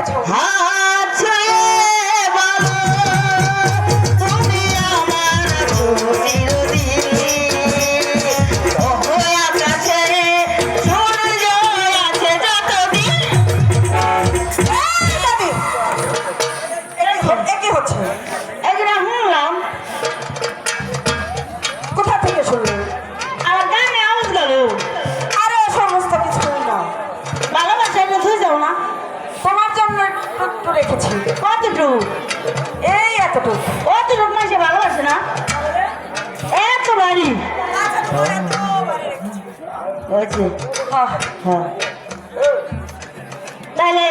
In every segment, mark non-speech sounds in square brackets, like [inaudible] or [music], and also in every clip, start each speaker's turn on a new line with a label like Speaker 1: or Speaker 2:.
Speaker 1: কি
Speaker 2: দেখেছ
Speaker 1: হ্যাঁ তাহলে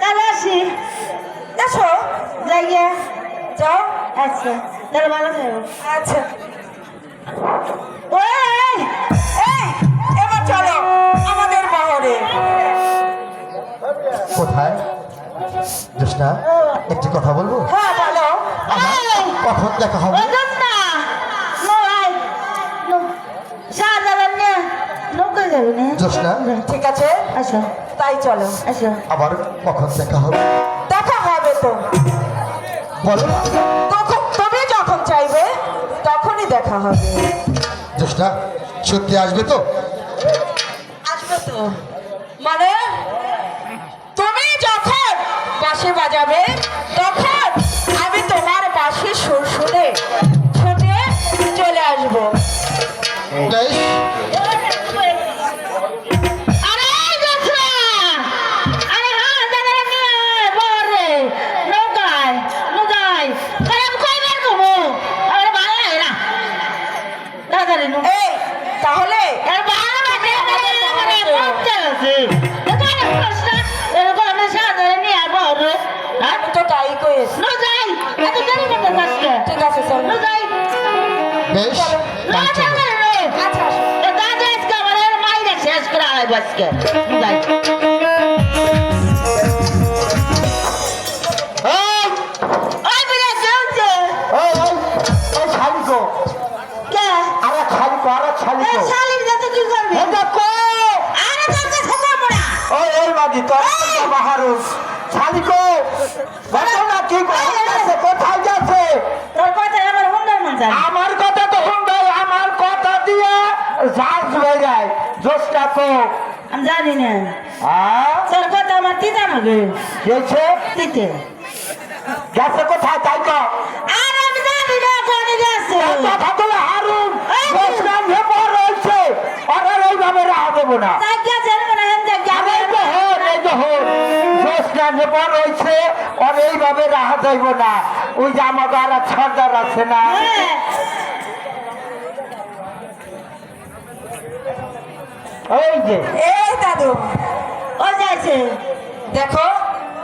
Speaker 1: তাহলে আসি। যাইয়ে
Speaker 2: যাও।
Speaker 1: আচ্ছা তাহলে ভালো থাকব
Speaker 2: আচ্ছা। এবার চলো আমাদের
Speaker 3: কোথায়? জোসনা একটি কথা বলব?
Speaker 2: হ্যাঁ বলো।
Speaker 3: কখন দেখা হবে
Speaker 1: ওই দোস্তা নো ভাই নো শাহজালাল নে নৌকা যাবে না?
Speaker 2: ঠিক আছে?
Speaker 1: আসো।
Speaker 2: তাই চলো।
Speaker 1: আসো।
Speaker 3: আবার কখন দেখা হবে?
Speaker 2: দেখা হবে তো।
Speaker 3: বলো।
Speaker 2: তখন তুমি যখন চাইবে তখনই দেখা হবে।
Speaker 3: জোসনা সত্যি আসবে তো?
Speaker 2: আসবে তো। মানে তুমি যখন বাঁশি বাজাবে তখন আমি তোমার বাঁশি সুর শুনে ছুটে চলে আসব।
Speaker 1: শেষ করে আলাইব আজকে নো যাই
Speaker 3: জোসটা তো
Speaker 1: আমি জানি না।
Speaker 3: হ্যাঁ
Speaker 1: তোর কথা আমার তিতা মাগে।
Speaker 3: গেছে
Speaker 1: তিতে।
Speaker 3: গেছে কোথায়? তাই তো।
Speaker 1: আর আমি জানি না কোনে
Speaker 3: এই কথা তো হারুন।
Speaker 1: এই!
Speaker 3: জোসটা ভেপর রয়েছে। আর এইভাবে রাহা দেবো না।
Speaker 1: তাই কে জানব না হেন দেখ
Speaker 3: আর এই যে হন এই যে হন। জোসটা ভেপর রয়েছে। আর এইভাবে রাহা দেব না। ওই যে আমার সর্দার আছে না। এই যে।
Speaker 2: এই দাদু
Speaker 1: ও
Speaker 2: দেখো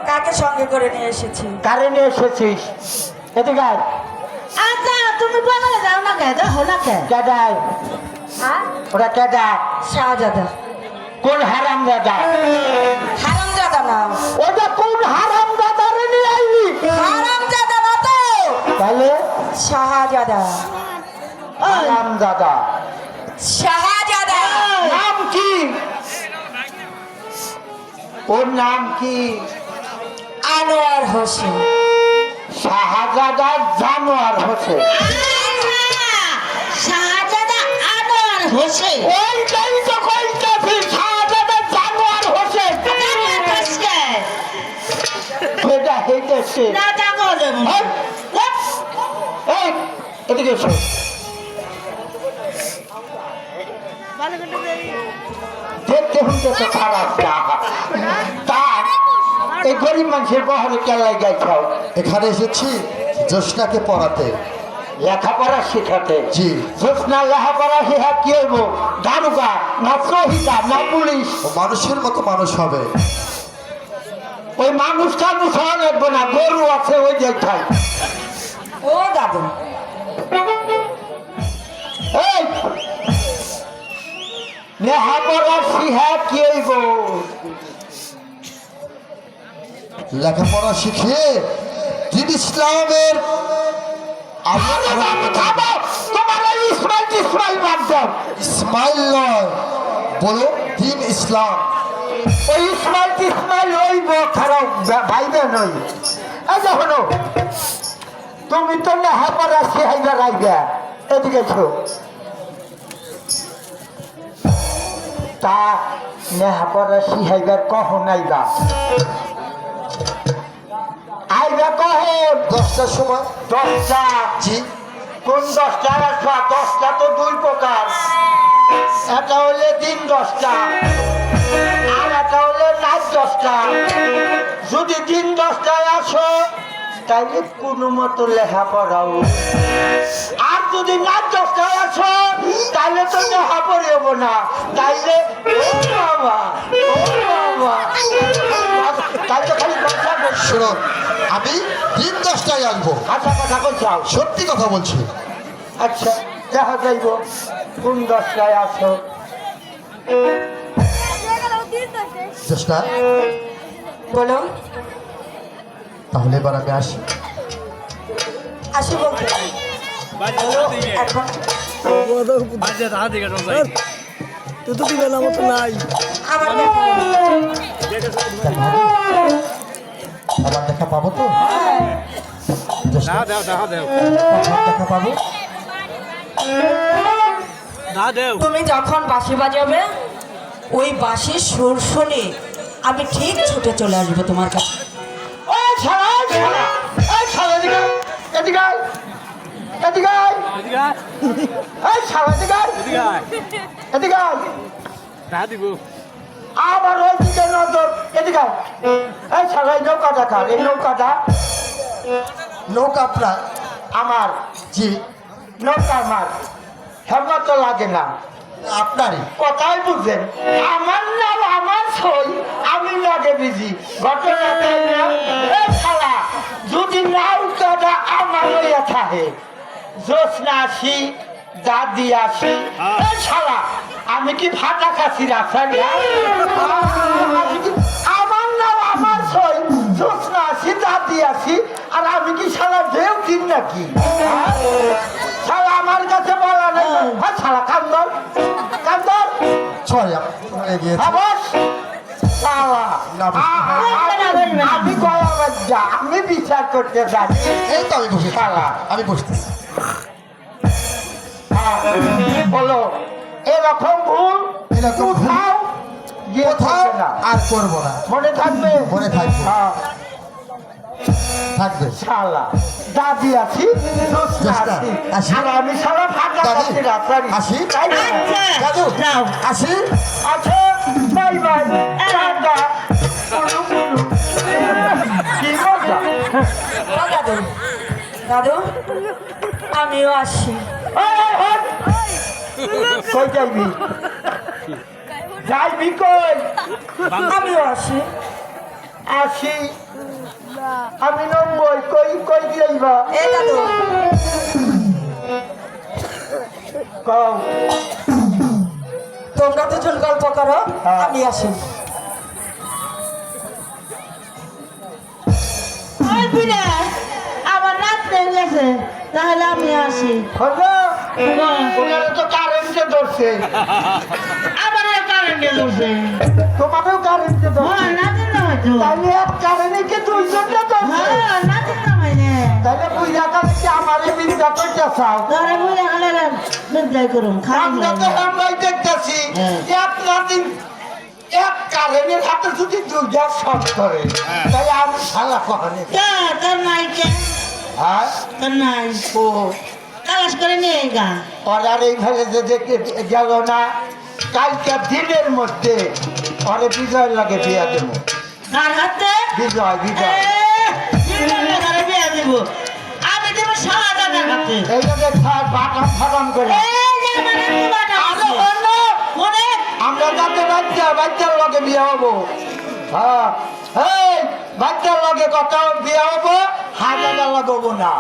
Speaker 2: কাকে সঙ্গে করে নিয়ে এসেছি।
Speaker 3: কারেন্ট এসেছিস? এদিকে আয়।
Speaker 1: আচ্ছা তুমি বাংলা যাও না কে দেখো না কে
Speaker 3: কেডায়
Speaker 2: হ্যাঁ?
Speaker 3: ওরা
Speaker 2: শাহজাদা।
Speaker 3: কোন হারাম দাদা
Speaker 2: হারামজাদা না।
Speaker 3: ওটা কোন হারাম দাদা রে নিয়ে আইলি?
Speaker 2: হারামজাদা না তো।
Speaker 3: তাহলে?
Speaker 2: শাহজাদা।
Speaker 3: হারাম দাদা নাম কি? ওর নাম কি?
Speaker 2: আনোয়ার হোসেন।
Speaker 3: শাহজাদা জানোয়ার হোসেন।
Speaker 1: শাহজাদা আনোয়ার হোসেন।
Speaker 3: ওইটাই তো কইতাছি শাহজাদা জানোয়ার হোসেন। এটা হইতেছে
Speaker 1: না তা বলে।
Speaker 3: এই, এই, এদিকে এসো। দেখতে শুনতে তো খারাপ তার এই গরিব মানুষের বহরে কেলাই গাইছাও
Speaker 4: এখানে এসেছি জ্যোৎস্নাকে পড়াতে।
Speaker 3: লেখাপড়া শেখাতে।
Speaker 4: জি।
Speaker 3: জোৎস্না লেখাপড়া শেখা কি হইব? দারুগা না সহিতা না পুলিশ।
Speaker 4: মানুষের মতো মানুষ হবে।
Speaker 3: ওই মানুষ টানুষ হওয়া লাগবে না গরু আছে ওই যেটাই
Speaker 2: ও দাদু।
Speaker 3: এই লেখাপড়া শিখা কি হইব
Speaker 4: লেখাপড়া শিখিয়ে দিন ইসলামের
Speaker 3: ইসমাইল
Speaker 4: নয় বলো দিন ইসলাম।
Speaker 3: ওই ইসমাইল ইসমাইল ওই খারাপ ভাইবে নই এই দেখো তুমি তো লেহাপড়া শিহাইবা রাইবা এদিকে ছো তা লেহাপড়া শিহাইবার কখন আইবা আইবা কখন
Speaker 4: দশটার সময়?
Speaker 3: দশটা।
Speaker 4: জি।
Speaker 3: কোন দশটা? রাখবা দশটা তো দুই প্রকার। একটা হলে দিন দশটা আর একটা হলে রাত দশটা। যদি দিন দশটায় আসো তাইলে কোনো মতো লেখা পড়াও আর যদি রাত দশটায় আসো তাইলে তো লেখা পড়িব না। তাইলে
Speaker 4: শোনো আমি দিন দশটায় আসব।
Speaker 3: আচ্ছা কথা বলছাও
Speaker 4: সত্যি কথা বলছি।
Speaker 3: আচ্ছা দেখা যাইব। কোন দশটায় আসো?
Speaker 4: চেষ্টা
Speaker 2: বলো।
Speaker 4: তাহলে এবার আমি আসি।
Speaker 2: আসি বলতে।
Speaker 5: তুই তো দিবে না মতো নাই।
Speaker 2: দেখা।
Speaker 4: আবার দেখা পাবো তো?
Speaker 5: দেখা
Speaker 4: পাবো?
Speaker 2: তুমি যখন বাঁশি বাজাবে ওই বাঁশির সুর শুনে আমি ঠিক ছুটে চলে আসব তোমার কাছে।
Speaker 3: এদিকে আয়, এই ছাড়া এদিকে আয়,
Speaker 5: এদিকে আয়।
Speaker 3: এদিকে
Speaker 5: দিব।
Speaker 3: আবার ওই দিকে নজর। এদিকে আয়। এই এই নৌকাটা কার এই নৌকাটা
Speaker 4: নৌকা আপনার
Speaker 3: আমার
Speaker 4: জি।
Speaker 3: নৌকা আমার। হেমত লাগে না।
Speaker 4: আপনারই।
Speaker 3: কথাই বুঝছেন আমার নাম আমার সই আমি লাগে বিজি। ঘটনা না? শালা যদি নাউকাটা আমার লইয়া থাকে। জোসনা আসি দাদি আসি। এই আমি কি ফাটা খাসি আমার নাম আমার সই জোসনা আসি দাদি আসি আর আমি কি শালা ঢেউ দিন নাকি? হ্যাঁ? আমার কাছে বলা নেই। হ্যাঁ। শালা কান্দর কান্দর
Speaker 4: সরি
Speaker 3: আমি বিচার করতে জানি
Speaker 4: এই তো আমি বসে
Speaker 3: শালা।
Speaker 4: আমি বসতেছি।
Speaker 3: হ্যাঁ, বলো এরকম ভুল
Speaker 4: এরকম ভুল
Speaker 3: কোথাও গিয়ে
Speaker 4: কোথাও আর করব না।
Speaker 3: মনে থাকবে?
Speaker 4: মনে থাকবে।
Speaker 3: হ্যাঁ,
Speaker 4: থাকবে।
Speaker 3: শালা দাদি আছি আছি। আর আমি শালা ফাঁকা
Speaker 4: দাদি,
Speaker 3: কাছে রাখারি
Speaker 4: আসি। দাদু
Speaker 1: যাও
Speaker 4: আসি।
Speaker 3: আছে বাই বাই। টাটা।
Speaker 2: দাদু দাদু আমিও আসি।
Speaker 3: কই যাইবি যাইবি কই?
Speaker 2: আমিও আসি।
Speaker 3: আসি। আমি নম্বই কই কই যাইবা? কও।
Speaker 2: তোমরা দুজন গল্প করো
Speaker 3: হ্যাঁ।
Speaker 2: আমি আসি।
Speaker 1: আমার রাত হয়ে গেছে। তাহলে আমি আসি।
Speaker 3: তো কারেন্টে ধরছে।
Speaker 1: আবার কারেন্টে ধরছে
Speaker 3: তোমারও কারেন্টে ধরছে।
Speaker 1: হ্যাঁ
Speaker 3: তাহলে এক কারেন্টে কি দুইজনকে ধরছে।
Speaker 1: হ্যাঁ
Speaker 3: তাহলে বুঝা কারেন্টে আমারে বিন্দা করতে চাও
Speaker 1: তাহলে বুঝে গেলে বিদ্যায় করুন
Speaker 3: আমরা তো আমরাই দেখতেছি
Speaker 1: হ্যাঁ।
Speaker 3: এক এক কারেন্টের হাতে যদি দুইটা শট করে আমি
Speaker 1: তোর নাই কে?
Speaker 3: হ্যাঁ?
Speaker 1: নাই
Speaker 3: ও
Speaker 1: কালাস করে নিয়ে গা।
Speaker 3: অর্ডার এইভাবে যে দেখে গেল না কালকে দিনের মধ্যে পরে বিজয় লাগে বিয়া দেব।
Speaker 1: কার হাতে?
Speaker 3: বিজয় বিজয়।
Speaker 1: বিয়ে আমি দেব দাদার হাতে।
Speaker 3: এই করে।
Speaker 1: এই যে মানে
Speaker 3: অন্য
Speaker 1: মনে
Speaker 3: আমরা যাতে বাচ্চা বাচ্চার লগে বিয়ে হব। হ্যাঁ এই বাচ্চার লগে কত বিয়ে হব। হাজার লগে হব না।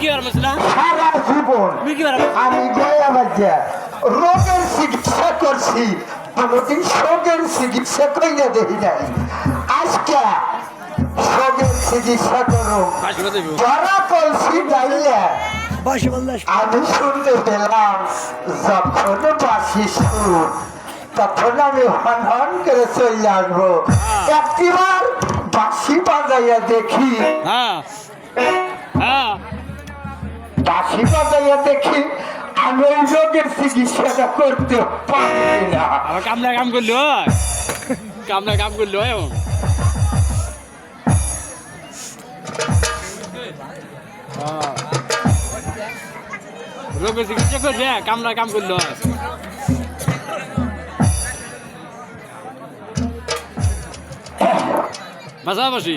Speaker 5: কি না?
Speaker 3: সারা জীবন
Speaker 5: তুই কি আর
Speaker 3: আমি গয়া বাজ্যা। রোগের চিকিৎসা করছি। কোনোদিন শোকের চিকিৎসা কইয়া দেখি নাই। আজকে শোকের চিকিৎসা করো। যারা কলসি ডাইলে। আমি শুনতে পেলাম যখন বাসি সুর তখন আমি হন হন করে চলে আসব। একটিবার বাসি বাজাইয়া দেখি।
Speaker 5: হ্যাঁ হ্যাঁ।
Speaker 3: বাজাইয়া দেখি আমি ওই রোগের চিকিৎসাটা করতে পারি না।
Speaker 5: কামলা কাম করল কামলা কাম করল এখন রোগের চিকিৎসা করছে, কামলা কাম করল পাশাপাশি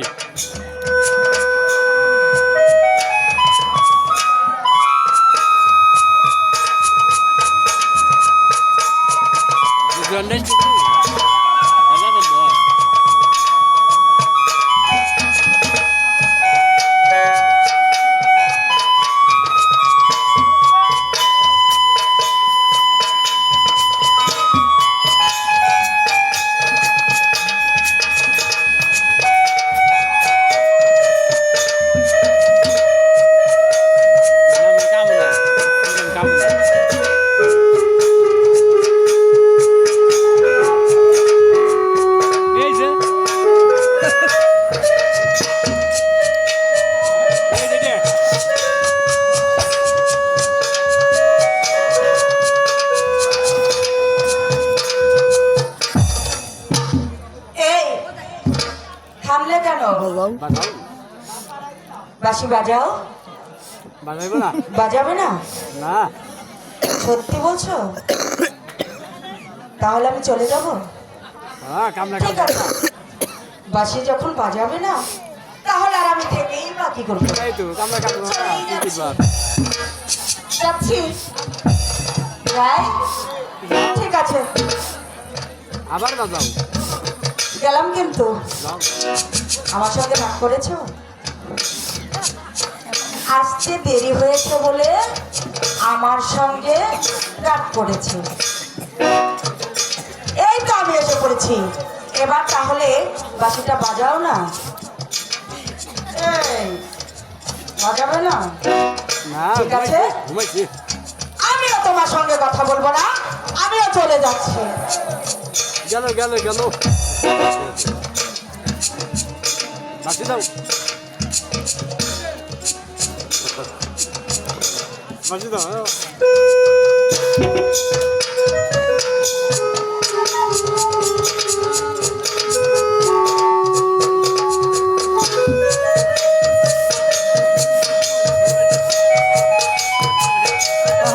Speaker 2: বাসি বাজাও?
Speaker 5: বাজাইব না? [laughs]
Speaker 2: বাজাবে না?
Speaker 5: না।
Speaker 2: সত্যি বলছো? তাহলে আমি চলে যাব?
Speaker 5: হ্যাঁ
Speaker 2: ঠিক আছে। বাসি যখন বাজাবে না তাহলে আর আমি থেকেই করব?
Speaker 5: কামলা কি বার
Speaker 2: যাচ্ছি। ঠিক আছে।
Speaker 5: আবার বাজাও?
Speaker 2: গেলাম কিন্তু। আমার সঙ্গে ভাগ করেছ? আসতে দেরি হয়েছে বলে আমার সঙ্গে রাগ করেছে। এই তো আমি এসে পড়েছি। এবার তাহলে বাসিটা বাজাও না? বাজাবে না?
Speaker 5: না
Speaker 2: ঠিক আছে। আমিও তোমার সঙ্গে কথা বলব না আমিও চলে যাচ্ছি।
Speaker 5: গেল গেল গেল। বাসি দাও। বাসি দাও হ্যাঁ।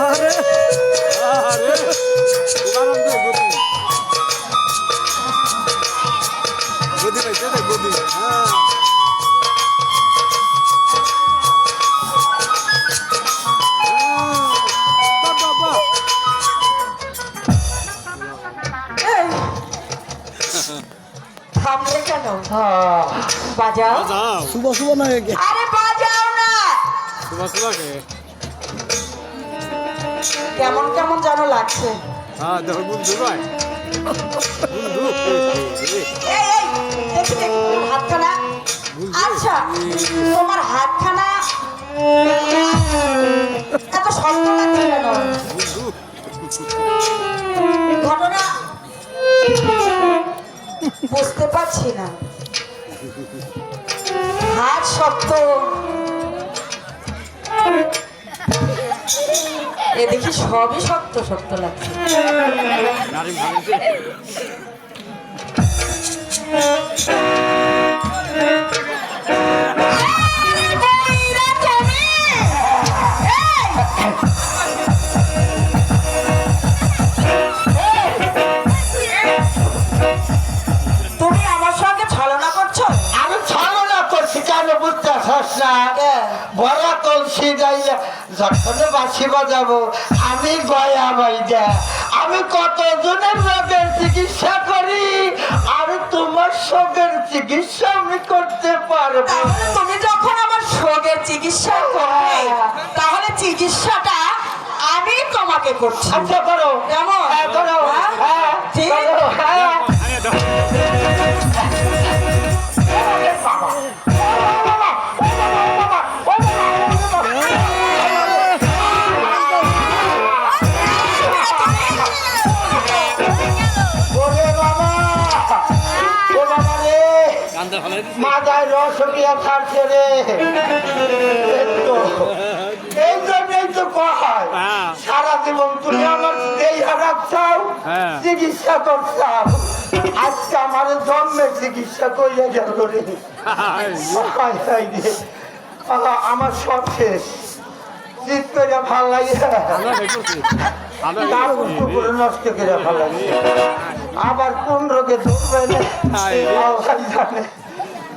Speaker 5: আরে আরে উদাহরণ দে গতি গদি পাইছে রে গদি হ্যাঁ বাহ,
Speaker 2: বাজাও।
Speaker 4: শুভ শুভ না
Speaker 2: আরে বাজাও না। কেমন কেমন যেন লাগছে।
Speaker 5: হ্যাঁ দেখো বন্ধু ভাই। বন্ধু।
Speaker 2: হাতখানা। আচ্ছা তোমার হাতখানা এত শক্ত লাগছে কেন? ঘটনা বুঝতে পারছি না। হাত শক্ত এ দেখি সবই শক্ত শক্ত লাগছে।
Speaker 5: নারী
Speaker 3: না বড় যাইলে যখন বাসি বাজাবো আমি গয়া বাইজা আমি কতজনের রোগের চিকিৎসা করি? আর তোমার শোকের চিকিৎসা আমি করতে পারব।
Speaker 2: তুমি যখন আমার শোকের চিকিৎসা করবে তাহলে চিকিৎসাটা আমি তোমাকে করছি।
Speaker 3: আচ্ছা করো।
Speaker 2: কেমন?
Speaker 3: হ্যাঁ করো।
Speaker 2: হ্যাঁ?
Speaker 3: হ্যাঁ
Speaker 2: ঠিক?
Speaker 3: মাথায় রস ছাড়ছে রে। এই জন্যই তো কয়
Speaker 5: হ্যাঁ।
Speaker 3: সারা জীবন তুমি আমার দেই
Speaker 5: হ্যাঁ।
Speaker 3: চিকিৎসা করছাও। আজকে আমার জন্মের চিকিৎসা গেল রে। আহা, আমার সব শেষ। চিত করে ভালো লাগে।
Speaker 5: হয়ে
Speaker 3: নষ্ট করে ভালো লাগে। আবার কোন রোগে ধরবে না জানে।